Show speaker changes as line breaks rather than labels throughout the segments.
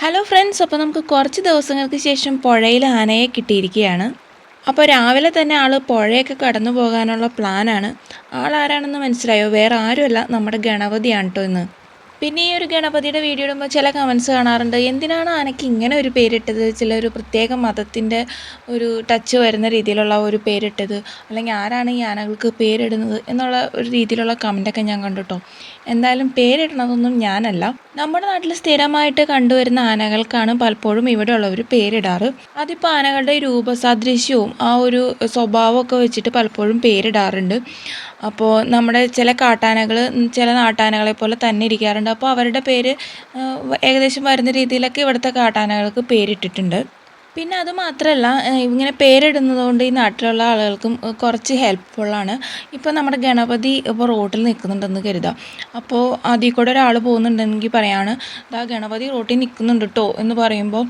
Hello friends അപ്പോൾ നമുക്ക് കുറച്ച് ദിവസങ്ങൾക്ക് ശേഷം പുഴയിൽ ആനയെ കിട്ടിയിരിക്കുകയാണ്. അപ്പോൾ രാവിലെ തന്നെ ആൾ പുഴയൊക്കെ കടന്നു പോകാനുള്ള പ്ലാനാണ് ആൾ ആരാണെന്ന് മനസ്സിലായോ? വേറെ ആരുമല്ല. നമ്മുടെ ഗണപതിയാണ് കേട്ടോ ഇന്ന്. പിന്നെ ഈ ഒരു ഗണപതിയുടെ വീഡിയോ ഇടുമ്പോൾ ചില കമൻസ് കാണാറുണ്ട്. എന്തിനാണ് ആനയ്ക്ക് ഇങ്ങനെ ഒരു പേരിട്ടത്? ചില ഒരു പ്രത്യേക മതത്തിന്റെ ഒരു ടച്ച് വരുന്ന രീതിയിലുള്ള ഒരു പേരിട്ടത്. അല്ലെങ്കിൽ ആരാണ് ഈ ആനകൾക്ക് പേരിടുന്നത് എന്നുള്ള ഒരു രീതിയിലുള്ള കമന്റൊക്കെ ഞാൻ കണ്ടുട്ടോ എന്തായാലും പേരിടണതൊന്നും ഞാനല്ല. നമ്മുടെ നാട്ടിൽ സ്ഥിരമായിട്ട് കണ്ടുവരുന്ന ആനകൾക്കാണ് പലപ്പോഴും ഇവിടെ ഉള്ളവർ പേരിടാറ്. അതിപ്പോൾ ആനകളുടെ രൂപസാദൃശ്യവും ആ ഒരു സ്വഭാവമൊക്കെ വെച്ചിട്ട് പലപ്പോഴും പേരിടാറുണ്ട്. അപ്പോൾ നമ്മുടെ ചില കാട്ടാനകൾ ചില നാട്ടാനകളെ പോലെ തന്നെ ഇരിക്കാറുണ്ട്. അപ്പോൾ അവരുടെ പേര് ഏകദേശം വരുന്ന രീതിയിലൊക്കെ ഇവിടുത്തെ കാട്ടാനകൾക്ക് പേരിട്ടിട്ടുണ്ട്. പിന്നെ അത് മാത്രമല്ല ഇങ്ങനെ പേരിടുന്നത് കൊണ്ട് ഈ നാട്ടിലുള്ള ആളുകൾക്കും കുറച്ച് ഹെൽപ്ഫുള്ളാണ് ഇപ്പോൾ നമ്മുടെ ഗണപതി ഇപ്പോൾ റോട്ടിൽ നിൽക്കുന്നുണ്ടെന്ന് കരുതാം. അപ്പോൾ അതിൽ കൂടെ ഒരാൾ പോകുന്നുണ്ടെങ്കിൽ പറയാണ് ഇതാ ഗണപതി റോട്ടിൽ നിൽക്കുന്നുണ്ട് കേട്ടോ എന്ന് പറയുമ്പോൾ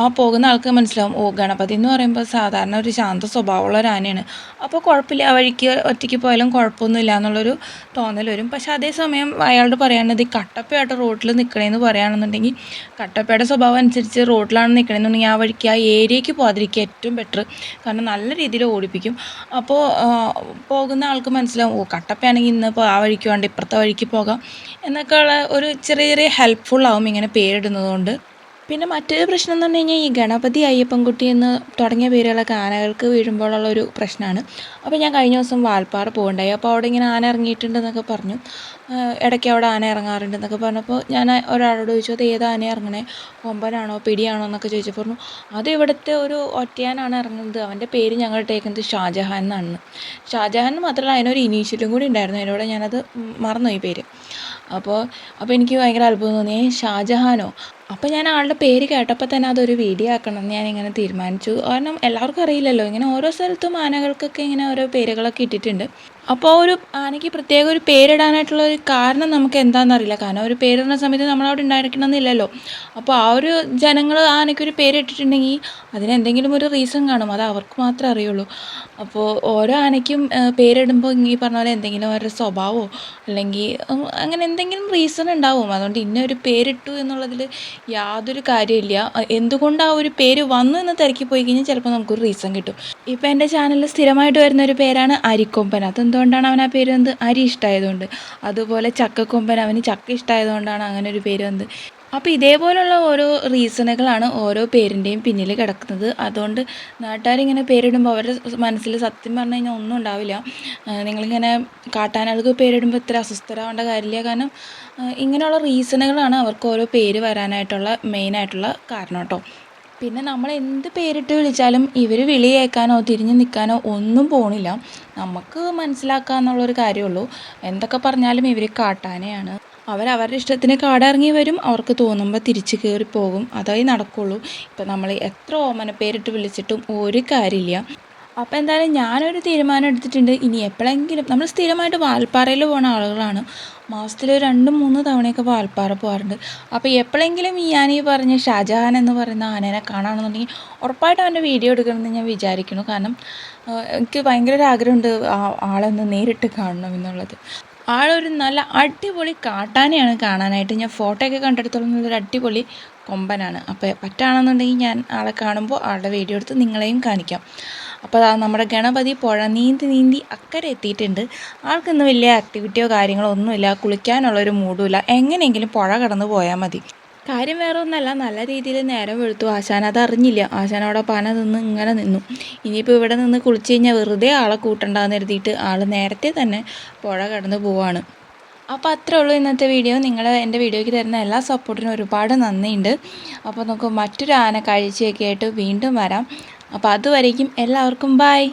ആ പോകുന്ന ആൾക്ക് മനസ്സിലാവും ഓ ഗണപതി എന്ന് പറയുമ്പോൾ സാധാരണ ഒരു ശാന്ത സ്വഭാവമുള്ള ഒരു ആനയാണ്. അപ്പോൾ കുഴപ്പമില്ല ആ വഴിക്ക് ഒറ്റയ്ക്ക് പോയാലും കുഴപ്പമൊന്നുമില്ല എന്നുള്ളൊരു തോന്നൽ വരും. പക്ഷേ അതേസമയം അയാളോട് പറയുകയാണെങ്കിൽ ഈ കട്ടപ്പയായിട്ട് റോട്ടിൽ നിൽക്കണേന്ന് പറയുകയാണെന്നുണ്ടെങ്കിൽ കട്ടപ്പയുടെ സ്വഭാവം അനുസരിച്ച് റോട്ടിലാണ് നിൽക്കണമെന്നുണ്ടെങ്കിൽ ആ വഴി ഓടിക്കുക ആ ഏരിയയ്ക്ക് പോകാതിരിക്കുക ഏറ്റവും ബെറ്റർ കാരണം നല്ല രീതിയിൽ ഓടിപ്പിക്കും. അപ്പോൾ പോകുന്ന ആൾക്ക് മനസ്സിലാവും ഓ കട്ടപ്പയാണെങ്കിൽ ഇന്ന് ഇപ്പോൾ ആ വഴിക്ക് വേണ്ട ഇപ്പുറത്തെ വഴിക്ക് പോകാം എന്നൊക്കെയുള്ള ഒരു ചെറിയ ചെറിയ ഹെൽപ്ഫുൾ ഇങ്ങനെ പേരിടുന്നത് കൊണ്ട് പിന്നെ മറ്റൊരു പ്രശ്നം എന്ന് പറഞ്ഞു കഴിഞ്ഞാൽ ഈ ഗണപതി അയ്യപ്പൻകുട്ടി എന്ന് തുടങ്ങിയ പേരുകളൊക്കെ ആനകൾക്ക് വീഴുമ്പോഴുള്ള ഒരു പ്രശ്നമാണ്. അപ്പോൾ ഞാൻ കഴിഞ്ഞ ദിവസം വാൽപ്പാറ പോകണ്ടായി. അപ്പോൾ അവിടെ ഇങ്ങനെ ആന ഇറങ്ങിയിട്ടുണ്ടെന്നൊക്കെ പറഞ്ഞു. ഇടയ്ക്ക് അവിടെ ആന ഇറങ്ങാറുണ്ടെന്നൊക്കെ പറഞ്ഞപ്പോൾ ഞാൻ ഒരാളോട് ചോദിച്ചു അത് ഏത് ആന ഇറങ്ങണേ? കൊമ്പനാണോ? പിടിയാണോ? എന്നൊക്കെ ചോദിച്ചപ്പോൾ പറഞ്ഞു അത് ഇവിടുത്തെ ഒരു ഒറ്റയാനാണ് ഇറങ്ങുന്നത്. അവന്റെ പേര് ഞങ്ങൾ ഇട്ടേക്കുന്നത് ഷാജഹാൻ എന്നാണ്. ഷാജഹാൻ മാത്രമല്ല അതിനൊരു ഇനീഷ്യലും കൂടി ഉണ്ടായിരുന്നു. അതിനോട് ഞാനത് മറന്നു ഈ പേര്. അപ്പോൾ അപ്പോൾ എനിക്ക് ഭയങ്കര അത്ഭുതം തോന്നി. ഷാജഹാനോ? അപ്പോൾ ഞാൻ ആളുടെ പേര് കേട്ടപ്പോൾ തന്നെ അതൊരു വീഡിയോ ആക്കണം എന്ന് ഇങ്ങനെ തീരുമാനിച്ചു. കാരണം എല്ലാവർക്കും അറിയില്ലല്ലോ ഇങ്ങനെ ഓരോ സ്ഥലത്തും ആനകൾക്കൊക്കെ ഇങ്ങനെ ഓരോ പേരുകളൊക്കെ ഇട്ടിട്ടുണ്ട്. അപ്പോൾ ഒരു ആനയ്ക്ക് പ്രത്യേക ഒരു പേരിടാനായിട്ടുള്ള ഒരു കാരണം നമുക്ക് എന്താണെന്നറിയില്ല കാരണം ഒരു പേരിടുന്ന സമയത്ത് നമ്മളവിടെ ഉണ്ടായിരിക്കണമെന്നില്ലല്ലോ. അപ്പോൾ ആ ഒരു ജനങ്ങൾ ആനയ്ക്കൊരു പേരിട്ടിട്ടുണ്ടെങ്കിൽ അതിനെന്തെങ്കിലും ഒരു റീസൺ കാണും. അത് അവർക്ക് മാത്രമേ അറിയുള്ളൂ. അപ്പോൾ ഓരോ ആനയ്ക്കും പേരിടുമ്പോൾ ഈ പറഞ്ഞ പോലെ എന്തെങ്കിലും അവരുടെ സ്വഭാവമോ അല്ലെങ്കിൽ അങ്ങനെ എന്തെങ്കിലും റീസൺ ഉണ്ടാവും. അതുകൊണ്ട് ഇന്ന ഒരു പേരിട്ടു എന്നുള്ളതിൽ യാതൊരു കാര്യമില്ല. എന്തുകൊണ്ട് ആ ഒരു പേര് വന്നു എന്ന് തിരക്കി പോയി കഴിഞ്ഞാൽ ചിലപ്പോൾ നമുക്കൊരു റീസൺ കിട്ടും. ഇപ്പോൾ എന്റെ ചാനലിൽ സ്ഥിരമായിട്ട് വരുന്ന ഒരു പേരാണ് അരിക്കൊമ്പൻ. അതെന്തുകൊണ്ടാണ് അവൻ ആ പേര് വന്നത്? അരി ഇഷ്ടമായതുകൊണ്ട് അതുപോലെ ചക്കക്കൊമ്പൻ അവന് ചക്ക ഇഷ്ടമായതുകൊണ്ടാണ് അങ്ങനെ ഒരു പേര് വന്നത്. അപ്പോൾ ഇതേപോലുള്ള ഓരോ റീസണുകളാണ് ഓരോ പേരിന്റെയും പിന്നിൽ കിടക്കുന്നത്. അതുകൊണ്ട് നാട്ടുകാരിങ്ങനെ പേരിടുമ്പോൾ അവരുടെ മനസ്സിൽ സത്യം പറഞ്ഞു കഴിഞ്ഞാൽ ഒന്നും ഉണ്ടാവില്ല. നിങ്ങളിങ്ങനെ കാട്ടാനകൾക്ക് പേരിടുമ്പോൾ ഇത്ര അസ്വസ്ഥരാവേണ്ട കാര്യമില്ല. കാരണം ഇങ്ങനെയുള്ള റീസണുകളാണ് അവർക്ക് ഓരോ പേര് വരാനായിട്ടുള്ള മെയിനായിട്ടുള്ള കാരണം കേട്ടോ പിന്നെ നമ്മൾ എന്ത് പേരിട്ട് വിളിച്ചാലും ഇവർ വിളി കേൾക്കാനോ തിരിഞ്ഞു നിൽക്കാനോ ഒന്നും പോണില്ല. നമുക്ക് മനസ്സിലാക്കാന്നുള്ളൊരു കാര്യമുള്ളൂ എന്തൊക്കെ പറഞ്ഞാലും ഇവർ കാട്ടാനയാണ്. അവർ അവരുടെ ഇഷ്ടത്തിന് കാടിറങ്ങി വരും. അവർക്ക് തോന്നുമ്പോൾ തിരിച്ച് കയറി പോകും. അതായി നടക്കുള്ളൂ. ഇപ്പം നമ്മൾ എത്ര ഓമന പേരിട്ട് വിളിച്ചിട്ടും ഒരു കാര്യമില്ല. അപ്പോൾ എന്തായാലും ഞാനൊരു തീരുമാനം എടുത്തിട്ടുണ്ട്. ഇനി എപ്പോഴെങ്കിലും നമ്മൾ സ്ഥിരമായിട്ട് വാൽപ്പാറയിൽ പോകുന്ന ആളുകളാണ്. മാസത്തിൽ രണ്ട് മൂന്ന് തവണയൊക്കെ വാൽപ്പാറ പോകാറുണ്ട് അപ്പോൾ എപ്പോഴെങ്കിലും ഞാൻ ഈ പറഞ്ഞ ഷാജഹാൻ എന്ന് പറയുന്ന ആനേനെ കാണുകയാണെന്നുണ്ടെങ്കിൽ ഉറപ്പായിട്ട് അവന്റെ വീഡിയോ എടുക്കണമെന്ന് ഞാൻ വിചാരിക്കുന്നു. കാരണം എനിക്ക് ഭയങ്കര ഒരു ആഗ്രഹമുണ്ട് ആളെ ഒന്ന് നേരിട്ട് കാണണം എന്നുള്ളത്. ആളൊരു നല്ല അടിപൊളി കാട്ടാനയാണ് കാണാനായിട്ട്. ഞാൻ ഫോട്ടോയൊക്കെ കണ്ടെടുത്തോളം നല്ലൊരു അടിപൊളി കൊമ്പനാണ്. അപ്പോൾ പറ്റാണെന്നുണ്ടെങ്കിൽ ഞാൻ ആളെ കാണുമ്പോൾ ആളുടെ വീഡിയോ എടുത്ത് നിങ്ങളെയും കാണിക്കാം. അപ്പോൾ നമ്മുടെ ഗണപതി പുഴ നീന്തി നീന്തി അക്കരെ എത്തിയിട്ടുണ്ട്. ആൾക്കൊന്നും വലിയ ആക്ടിവിറ്റിയോ കാര്യങ്ങളോ ഒന്നുമില്ല. കുളിക്കാനുള്ളൊരു മൂടുമില്ല എങ്ങനെയെങ്കിലും പുഴ കടന്നു പോയാൽ മതി. കാര്യം വേറെ ഒന്നല്ല നല്ല രീതിയിൽ നേരം വെളുത്തു. ആശാന അത് അറിഞ്ഞില്ല. ആശാനോടെ പന നിന്ന് ഇങ്ങനെ നിന്നു. ഇനിയിപ്പോൾ ഇവിടെ നിന്ന് കുളിച്ച് കഴിഞ്ഞാൽ വെറുതെ ആളെ കൂട്ടണ്ടെന്ന് എഴുതിയിട്ട് ആൾ നേരത്തെ തന്നെ പുഴ കടന്നു പോവാണ്. അപ്പോൾ അത്രേ ഉള്ളൂ ഇന്നത്തെ വീഡിയോ. നിങ്ങൾ എന്റെ വീഡിയോയ്ക്ക് തരുന്ന എല്ലാ സപ്പോർട്ടിനും ഒരുപാട് നന്ദിയുണ്ട്. അപ്പോൾ നമുക്ക് മറ്റൊരു ആന കാഴ്ചയൊക്കെ ആയിട്ട് വീണ്ടും വരാം. അപ്പോൾ അതുവരേക്കും എല്ലാവർക്കും ബായ്